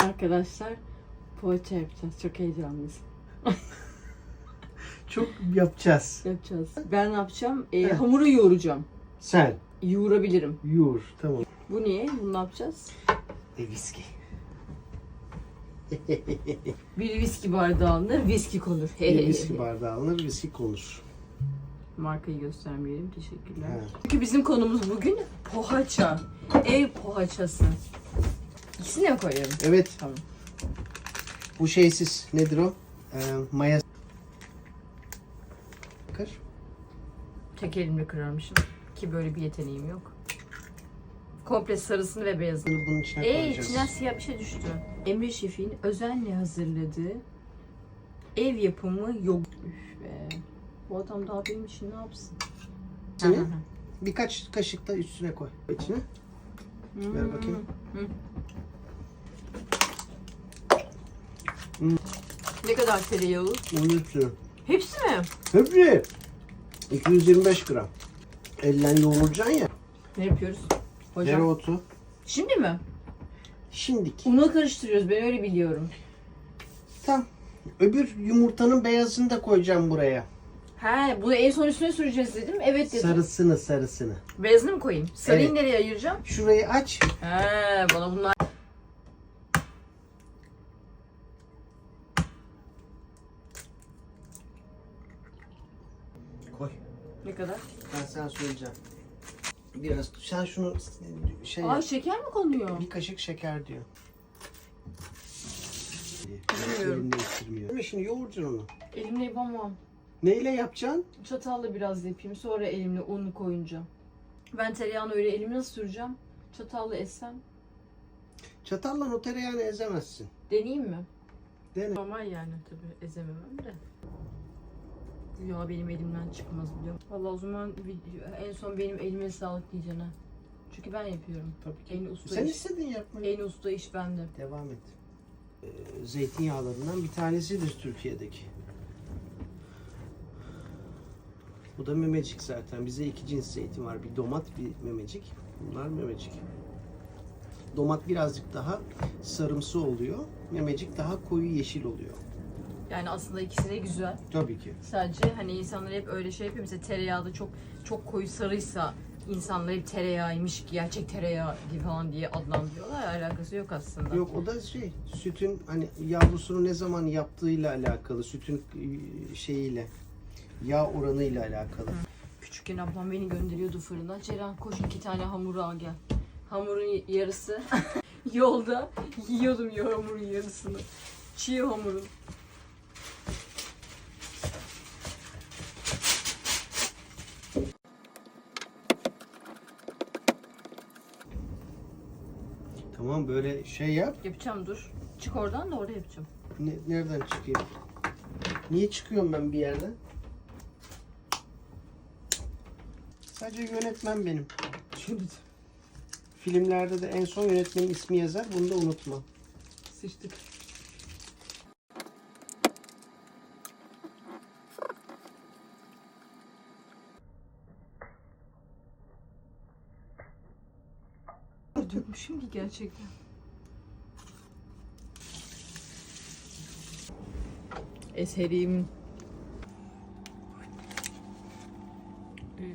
arkadaşlar poğaça yapacağız. Çok heyecanlıyız. Çok yapacağız. Yapacağız. Ben ne yapacağım? Ee, Evet. hamuru yoğuracağım. Sen Yoğurabilirim. yoğur. Tamam. Bu niye? Bunu ne yapacağız? E viski. Bir viski bardağı alınır, viski konur. Bir viski bardağı alınır, viski konur. Markayı göstermeyelim. Teşekkürler. Evet. Çünkü bizim konumuz bugün poğaça. Ev poğaçası. İkisini de mi koyuyorum? Evet. Tamam. Bu şeysiz. Nedir o? Ee, maya. Kır. Tek elimle kırarmışım. Ki böyle bir yeteneğim yok. Komple sarısını ve beyazını. Bunu bunun içine Ey koyacağız. içinden siyah bir şey düştü. Emre Şef'in özenle hazırladığı ev yapımı yok. Üf be. Bu adam daha benim için ne yapsın? Seni? Hı hı. Birkaç kaşık da üstüne koy. İçine. Ver bakayım. Hı. Hmm. Ne kadar tereyağı? Bunun üstüne. Hepsi mi? Hepsi. 225 gram. Ellen yoğuracaksın ya. Ne yapıyoruz? Hocam. Dereotu. Şimdi mi? Şimdik. Unu karıştırıyoruz. Ben öyle biliyorum. Tam. Öbür yumurtanın beyazını da koyacağım buraya. He, bunu en son üstüne süreceğiz dedim. Evet dedim. Sarısını sarısını. Beyazını mı koyayım? Sarıyı Evet. nereye ayıracağım? Şurayı aç. He, bana bunlar... Koy. Ne kadar? Ben sana söyleyeceğim. Biraz sen şunu şey Aa yap. şeker mi konuyor? Bir kaşık şeker diyor. Bilmiyorum. Değil mi? Şimdi yoğuracaksın onu. Elimle yapamam. Neyle yapacaksın? Çatalla biraz yapayım. Sonra elimle unu koyunca. Ben tereyağını öyle elime nasıl süreceğim? Çatalla essem. Çatalla o tereyağını ezemezsin. Deneyeyim mi? Dene. Normal yani tabii ezememem de. Yağ benim elimden çıkmaz biliyor musun? Valla o zaman en son benim elime sağlık diyeceksin ha. Çünkü ben yapıyorum. Tabii ki. En usta Sen iş. istedin yapmayı. En usta iş bende. Devam et. Ee, zeytinyağlarından bir tanesidir Türkiye'deki. Bu da memecik zaten. Bize iki cins zeytin var. Bir domat, bir memecik. Bunlar memecik. Domat birazcık daha sarımsı oluyor. Memecik daha koyu yeşil oluyor. Yani aslında ikisi de güzel. Tabii ki. Sadece hani insanlar hep öyle şey yapıyor. Mesela tereyağı da çok çok koyu sarıysa insanlar hep tereyağıymış, gerçek tereyağı gibi falan diye adlandırıyorlar. Alakası yok aslında. Yok o da şey sütün hani yavrusunu ne zaman yaptığıyla alakalı. Sütün e, şeyiyle yağ oranıyla alakalı. Küçükken ablam beni gönderiyordu fırına. Ceren koş iki tane hamur al gel. Hamurun yarısı yolda yiyordum ya hamurun yarısını. Çiğ hamurun. Tamam böyle şey yap. Yapacağım dur. Çık oradan da orada yapacağım. Ne- nereden çıkayım? Niye çıkıyorum ben bir yerden? Sadece yönetmen benim. Şimdi Filmlerde de en son yönetmenin ismi yazar. Bunu da unutma. sıçtık. Dökmüşüm ki gerçekten. Eserim.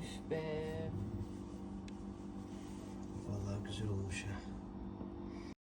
Üf be. Vallahi güzel olmuş ya.